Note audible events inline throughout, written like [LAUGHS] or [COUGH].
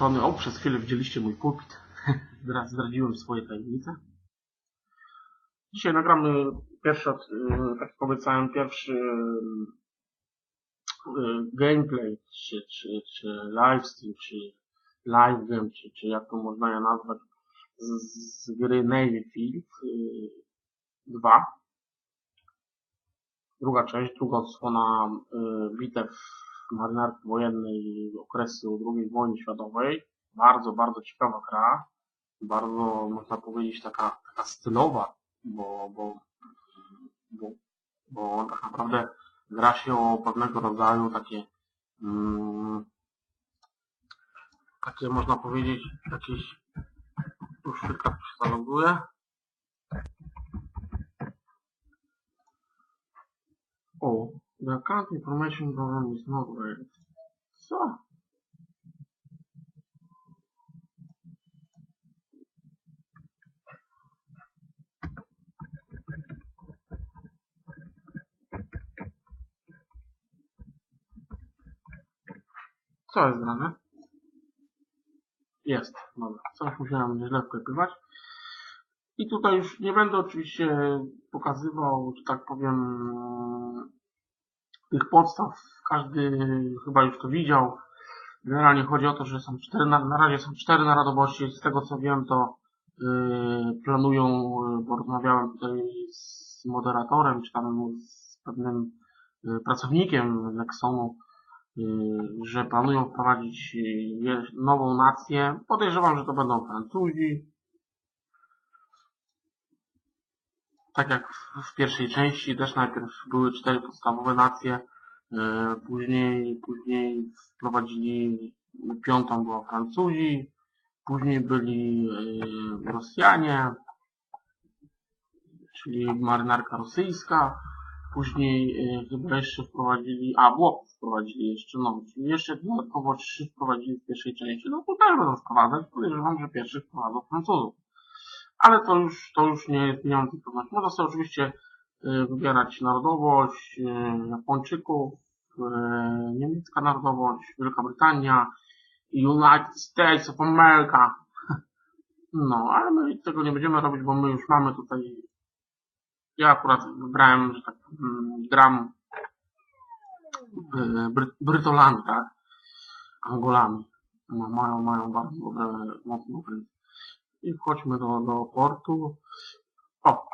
strony. O, przez chwilę widzieliście mój pulpit. [LAUGHS] Zdra- Zdradziłem swoje tajemnice. Dzisiaj nagramy pierwszy, y, tak jak obiecałem, pierwszy y, gameplay, czy, czy, czy livestream, czy live game, czy, czy jak to można je nazwać, z, z gry Navy Field y, 2. Druga część, druga odsłona y, bitew marynarki wojennej okresu II wojny światowej. Bardzo, bardzo ciekawa gra. Bardzo, można powiedzieć, taka, taka stylowa, bo, bo, bo, bo tak naprawdę gra się o pewnego rodzaju takie mm, takie można powiedzieć jakieś już chwilkę się zaloguje o the account information program is not ready co? Co jest grane? Jest, dobra. Coś musiałem źle wklepywać. I tutaj już nie będę oczywiście pokazywał, że tak powiem, tych podstaw. Każdy chyba już to widział. Generalnie chodzi o to, że są cztery, na, na razie są cztery narodowości. Z tego co wiem, to yy, planują, yy, bo rozmawiałem tutaj z moderatorem, czy tam z pewnym yy, pracownikiem Nexonu, yy, że planują wprowadzić nową nację. Podejrzewam, że to będą Francuzi. Tak jak w, pierwszej części też najpierw były cztery podstawowe nacje, yy, później, później wprowadzili piątą była Francuzi, później byli yy, Rosjanie, czyli marynarka rosyjska, później yy, chyba jeszcze wprowadzili, a Włoch wprowadzili jeszcze, no, czyli jeszcze dodatkowo trzy wprowadzili w pierwszej części, no to też będą wprowadzać, podejrzewam, że pierwszy wprowadzą Francuzów. Ale to już, to już nie jest miałem tej pewności. Można sobie oczywiście yy, wybierać narodowość yy, Japończyków, yy, niemiecka narodowość, Wielka Brytania, United States of America. [LAUGHS] No, ale my tego nie będziemy robić, bo my już mamy tutaj. Ja akurat wybrałem, że tak mm, gram y, Bry Brytolami, tak? Angolami. Mają, mają bardzo dobre, mocno. I wchodźmy do, do portu. O,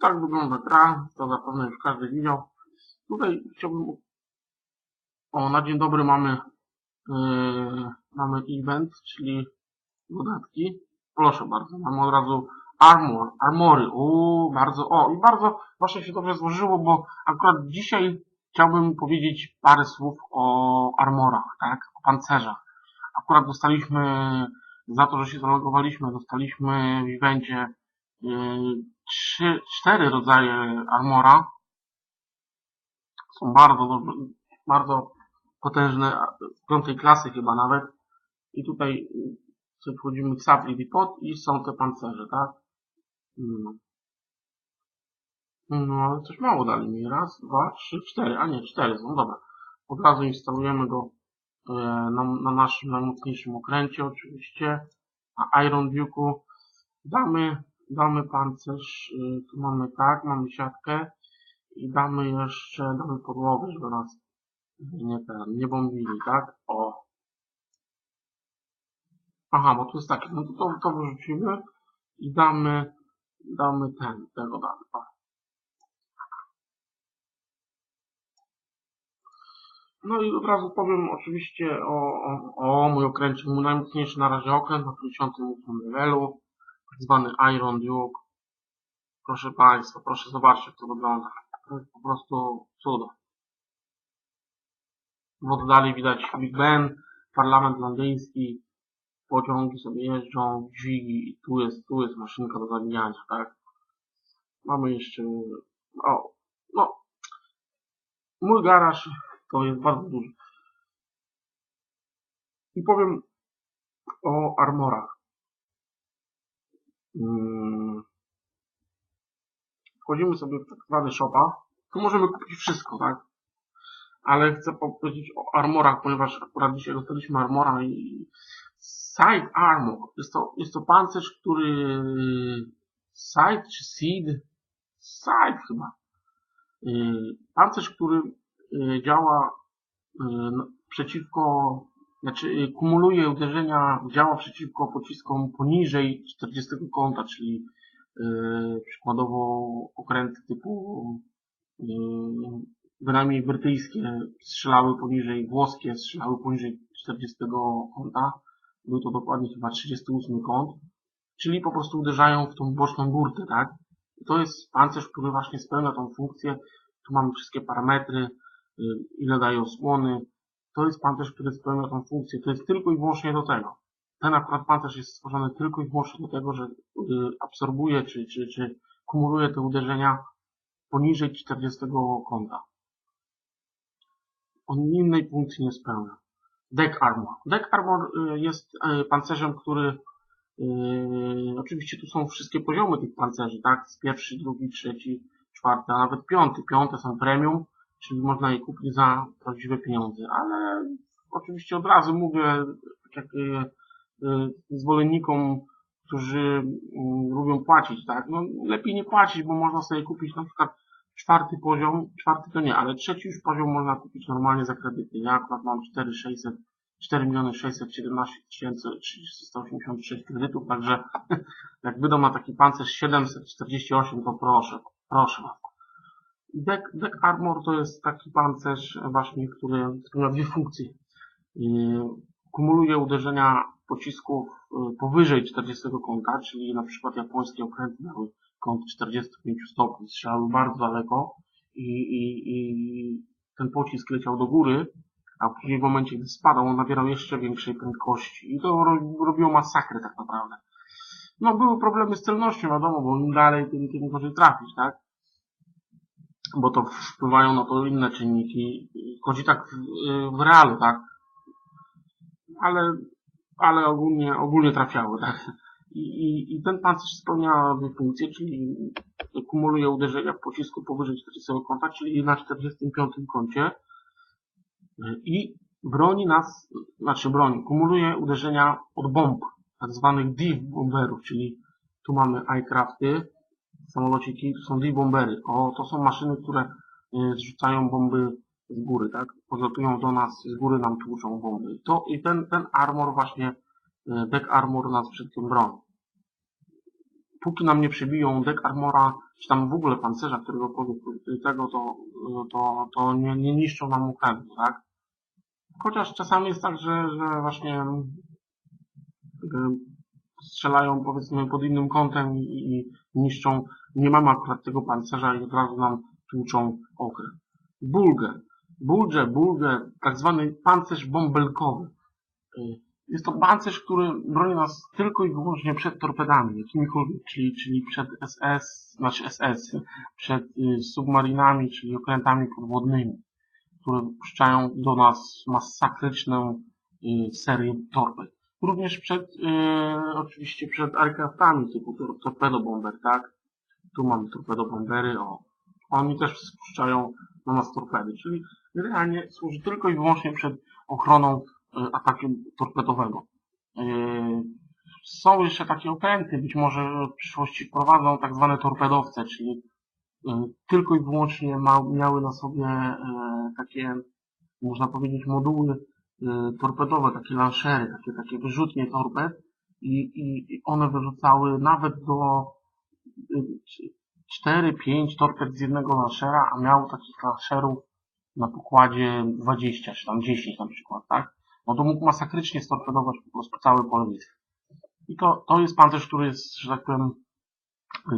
tak wygląda gra. To zapewne już każdy widział. Tutaj chciałbym. O, na dzień dobry mamy Yy, mamy event, czyli dodatki. Proszę bardzo, mamy od razu armor, armory. Uuu, bardzo, o i bardzo właśnie się dobrze złożyło, bo akurat dzisiaj chciałbym powiedzieć parę słów o armorach, tak, o pancerzach. Akurat dostaliśmy, za to, że się zalogowaliśmy, dostaliśmy w evencie yy, trzy, cztery rodzaje armora. Są bardzo dobrze, bardzo potężne, piątej klasy chyba nawet. I tutaj sobie wchodzimy w Supply Depot i są te pancerze, tak? No. No, ale coś mało dali mi. Raz, dwa, trzy, cztery. A nie, cztery są, dobra. Od razu instalujemy go na, na naszym najmocniejszym okręcie oczywiście. A Iron Duke'u damy, damy pancerz. e, Tu mamy tak, mamy siatkę. I damy jeszcze, damy podłogę, żeby nas nie ten, nie bombili, tak? O. Aha, bo tu jest takie, no to to, wyrzucimy i damy, damy ten, tego damy. O. No i od razu powiem oczywiście o, o, o mój okręcie, mój najmocniejszy na razie okręt na 58 levelu, tak zwany Iron Duke. Proszę Państwa, proszę zobaczcie jak to wygląda. To jest po prostu cudo. W oddali widać Big Ben, parlament londyński, pociągi sobie jeżdżą, dźwigi i tu jest, tu jest maszynka do zabijania, tak? Mamy jeszcze, o, no, mój garaż to jest bardzo duży. I powiem o armorach. Hmm. Wchodzimy sobie w tak zwany shopa. Tu możemy kupić wszystko, tak? ale chcę powiedzieć o armorach, ponieważ akurat dzisiaj dostaliśmy armora i Side Armor. Jest to, jest to pancerz, który Side czy Seed? Side chyba. Y, Pancerz, który działa y, no, przeciwko, znaczy y, kumuluje uderzenia, działa przeciwko pociskom poniżej 40 kąta, czyli y, przykładowo okręty typu y, bynajmniej brytyjskie strzelały poniżej, włoskie strzelały poniżej 40 kąta. Był to dokładnie chyba 38 kąt. Czyli po prostu uderzają w tą boczną górkę, tak? To jest pancerz, który właśnie spełnia tą funkcję. Tu mamy wszystkie parametry, y, ile daje osłony. To jest pancerz, który spełnia tą funkcję. To jest tylko i wyłącznie do tego. Ten akurat pancerz jest stworzony tylko i wyłącznie do tego, że y, absorbuje czy, czy, czy kumuluje te uderzenia poniżej 40 kąta. On innej funkcji nie spełnia. Deck Armor. Deck Armor y, jest y, pancerzem, który Yy, oczywiście tu są wszystkie poziomy tych pancerzy, tak? Z pierwszy, drugi, trzeci, czwarty, a nawet piąty. Piąte są premium, czyli można je kupić za prawdziwe pieniądze, ale oczywiście od razu mówię, tak jak yy, yy, zwolennikom, którzy yy, lubią płacić, tak? No lepiej nie płacić, bo można sobie kupić na przykład czwarty poziom, czwarty to nie, ale trzeci już poziom można kupić normalnie za kredyty. Ja akurat mam 4600 4 617 386 kredytów, także [LAUGHS] jak wydą na taki pancerz 748, to proszę, proszę. Deck, deck Armor to jest taki pancerz właśnie, który, który ma dwie funkcje. Kumuluje uderzenia pocisków y, powyżej 40 kąta, czyli na przykład japońskie okręty miały kąt 45 stopni, strzelały bardzo daleko i, i, i ten pocisk leciał do góry, a w momencie, gdy spadał, on nabierał jeszcze większej prędkości i to robiło masakrę tak naprawdę. No, były problemy z celnością, wiadomo, bo im dalej, tym, tym gorzej trafić, tak? Bo to wpływają na to inne czynniki. Chodzi tak w, w realu, tak? Ale, ale ogólnie, ogólnie trafiały, tak? I, i, I ten pancerz spełnia dwie funkcje, czyli kumuluje uderzenia w pocisku powyżej 40 kąta, czyli na 45 kącie, i broni nas, znaczy broni, kumuluje uderzenia od bomb, tak zwanych div bomberów, czyli tu mamy iCrafty, samolociki, tu są div bombery. O, to są maszyny, które y, zrzucają bomby z góry, tak? Podlatują do nas, z góry nam tłuczą bomby. To, I ten, ten armor właśnie, y, deck armor nas przed tym broni. Póki nam nie przebiją deck armora, czy tam w ogóle pancerza, którego tego, to, to, to nie, nie niszczą nam okrętu, tak? Chociaż czasami jest tak, że, że właśnie strzelają powiedzmy pod innym kątem i, i niszczą, nie mamy akurat tego pancerza i od razu nam tłuczą okrę. Bulgę. Bulge, bulgę, tak zwany pancerz bąbelkowy. Y, jest to pancerz, który broni nas tylko i wyłącznie przed torpedami, jakimikolwiek, czyli, czyli przed SS, znaczy SS, przed y, submarinami, czyli okrętami podwodnymi które puszczają do nas masakryczną y, serię torped. Również przed, y, oczywiście przed aircraftami typu tor torpedo bomber, tak? Tu mamy torpedo bombery, o. Oni też spuszczają na nas torpedy, czyli generalnie służy tylko i wyłącznie przed ochroną ataku torpedowego. Są jeszcze takie okręty, być może w przyszłości wprowadzą tak zwane torpedowce, czyli E, tylko i wyłącznie ma, miały na sobie e, takie, można powiedzieć, moduły e, torpedowe, takie lanszery, takie, takie wyrzutnie torped i, i one wyrzucały nawet do 4-5 torped z jednego lanszera, a miał takich lanszerów na pokładzie 20 czy tam 10 na przykład, tak? No to mógł masakrycznie storpedować po prostu całe pole. I to, to jest pancerz, który jest, że tak powiem,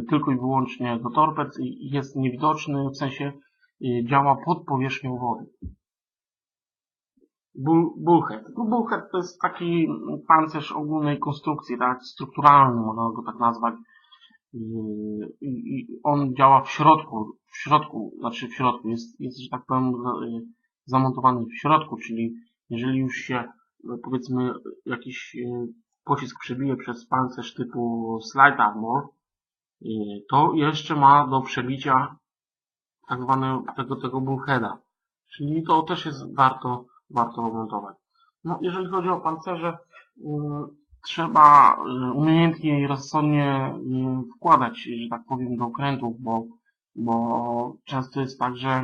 tylko i wyłącznie do torped i jest niewidoczny, w sensie y, działa pod powierzchnią wody. Bullhead. No, bullhead to jest taki pancerz ogólnej konstrukcji, tak, strukturalny, można go tak nazwać. Y, I on działa w środku, w środku, znaczy w środku, jest, jest że tak powiem, y, zamontowany w środku, czyli jeżeli już się, powiedzmy, jakiś pocisk przebije przez pancerz typu slide armor, to jeszcze ma do przebicia tak zwanego tego, tego bullheada. Czyli to też jest warto, warto oglądować. No, jeżeli chodzi o pancerze, trzeba y, umiejętnie i rozsądnie y, wkładać, że tak powiem, do okrętów, bo, bo często jest tak, że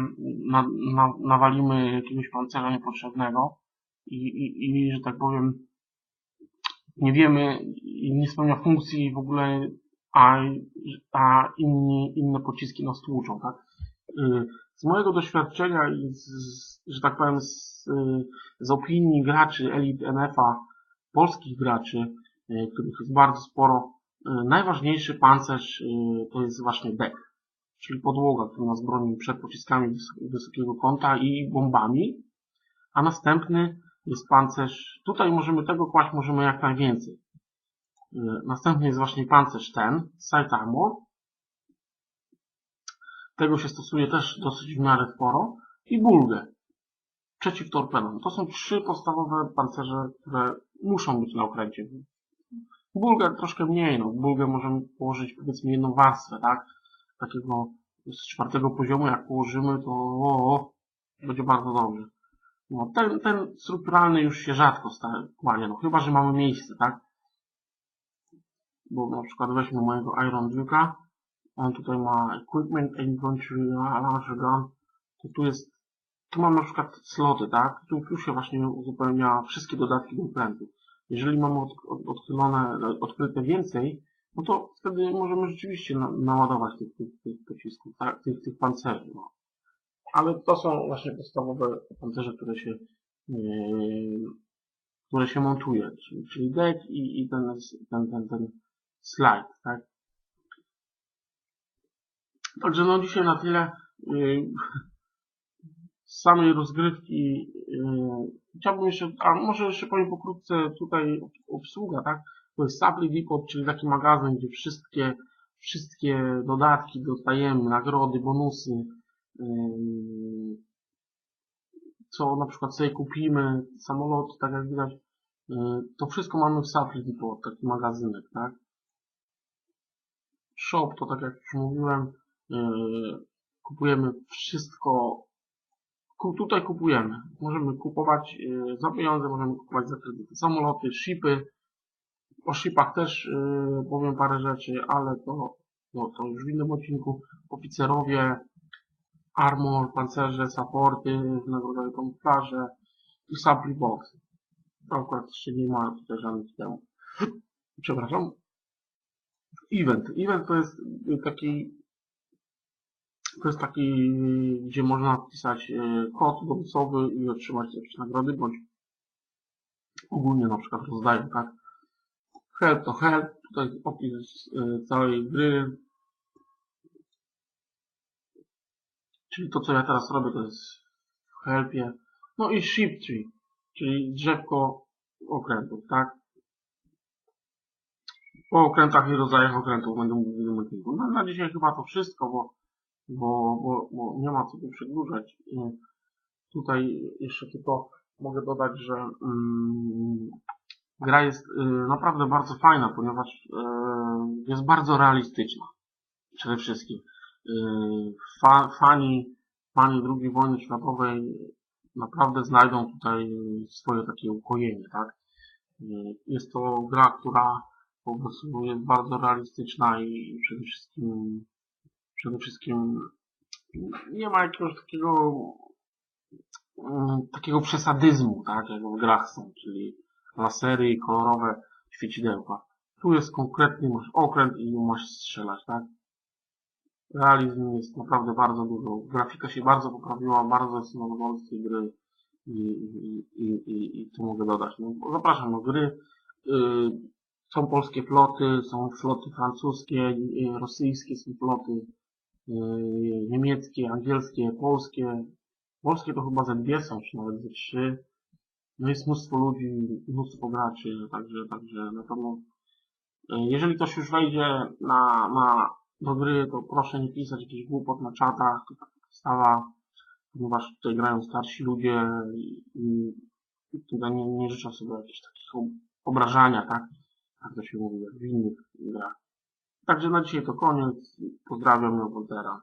na, na, nawalimy jakiegoś pancerza niepotrzebnego i, i, i, że tak powiem, nie wiemy i nie spełnia funkcji w ogóle, a, a inni, inne pociski nas tłuczą, tak? Z mojego doświadczenia i z, że tak powiem z, z opinii graczy Elite NF-a, polskich graczy, y, których jest bardzo sporo, y, najważniejszy pancerz to jest właśnie deck, czyli podłoga, która nas broni przed pociskami wysokiego kąta i bombami, a następny jest pancerz, tutaj możemy tego kłaść możemy jak najwięcej. Następny jest właśnie pancerz ten, Sight Armor, tego się stosuje też dosyć w miarę sporo. I bulgę. Przeciw torpedom. To są trzy podstawowe pancerze, które muszą być na okręcie. Bulgę troszkę mniej, no. Bulgę możemy położyć powiedzmy jedną warstwę, tak? Takiego z czwartego poziomu, jak położymy, to o, o, będzie bardzo dobrze. No, ten, ten strukturalny już się rzadko kładzie, no chyba, że mamy miejsce, tak? Bo na przykład weźmy mojego Iron Duke'a, tutaj ma equipment inventory, launcher gun, to tu jest, tu mam na przykład sloty, tak? Tu, tu się właśnie uzupełnia wszystkie dodatki do okrętu. Jeżeli mamy od, od, odchylone, odkryte więcej, no to wtedy możemy rzeczywiście na, naładować tych, tych, tych pocisków, tak? tych, tych pancerzy, no. Ale to są właśnie podstawowe pancerze, które się, yy, które się montuje, czyli, czyli deck i, i ten, ten, ten, ten slide, tak? Także no dzisiaj na tyle. Y, z samej rozgrywki y, chciałbym jeszcze, a może jeszcze powiem pokrótce tutaj obsługa, tak? To jest Supply Depot, czyli taki magazyn, gdzie wszystkie, wszystkie dodatki dostajemy, nagrody, bonusy, y, co na przykład sobie kupimy, samolot, tak jak widać, to wszystko mamy w Supply Depot, taki magazynek, tak? Shop to tak jak już mówiłem, Yy, kupujemy wszystko, tutaj kupujemy. Możemy kupować yy, za pieniądze, możemy kupować za kredyty. Samoloty, shipy. O shipach też yy, powiem parę rzeczy, ale to, no, to już w innym odcinku. Oficerowie, armor, pancerze, supporty, nagrodowe kamuflaże i supply box. To akurat jeszcze nie ma tutaj żadnych temu. Przepraszam. Event. Event to jest taki to jest taki, gdzie można wpisać e, kod bonusowy i otrzymać jakieś nagrody, bądź ogólnie na przykład rozdają, tak? Help to help, tutaj opis e, całej gry. Czyli to, co ja teraz robię, to jest w helpie. No i ship tree, czyli drzewko okrętów, tak? Po okrętach i rodzajach okrętów będę mówił w innym odcinku. No, na dzisiaj chyba to wszystko, bo bo, bo, bo nie ma co tu przedłużać. Tutaj jeszcze tylko mogę dodać, że mm, gra jest y, naprawdę bardzo fajna, ponieważ y, jest bardzo realistyczna. Przede wszystkim. Y, fa, fani, fani II wojny światowej naprawdę znajdą tutaj swoje takie ukojenie, tak? Jest to gra, która po prostu jest bardzo realistyczna i przede wszystkim przede wszystkim nie ma jakiegoś takiego mm, takiego przesadyzmu, tak, jak w grach są, czyli lasery i kolorowe świecidełka. Tu jest konkretnie, masz okręt i masz strzelać, tak. Realizm jest naprawdę bardzo dużo. Grafika się bardzo poprawiła, bardzo jestem zadowolony z tej gry i, i, i, i, i tu mogę dodać. No, zapraszam do gry. Yy, są polskie floty, są floty francuskie, yy, rosyjskie są floty, niemieckie, angielskie, polskie. Polskie to chyba ze dwie są, czy nawet ze trzy. No jest mnóstwo ludzi, mnóstwo graczy, także, także na pewno yy, jeżeli ktoś już wejdzie na, na, do gry, to proszę nie pisać jakichś głupot na czatach, to tak stała, ponieważ tutaj grają starsi ludzie i, i, tutaj nie, nie życzę sobie jakichś takich obrażania, tak? Jak to się mówi, jak w innych grach. Także na dzisiaj to koniec. Pozdrawiam, Woltera.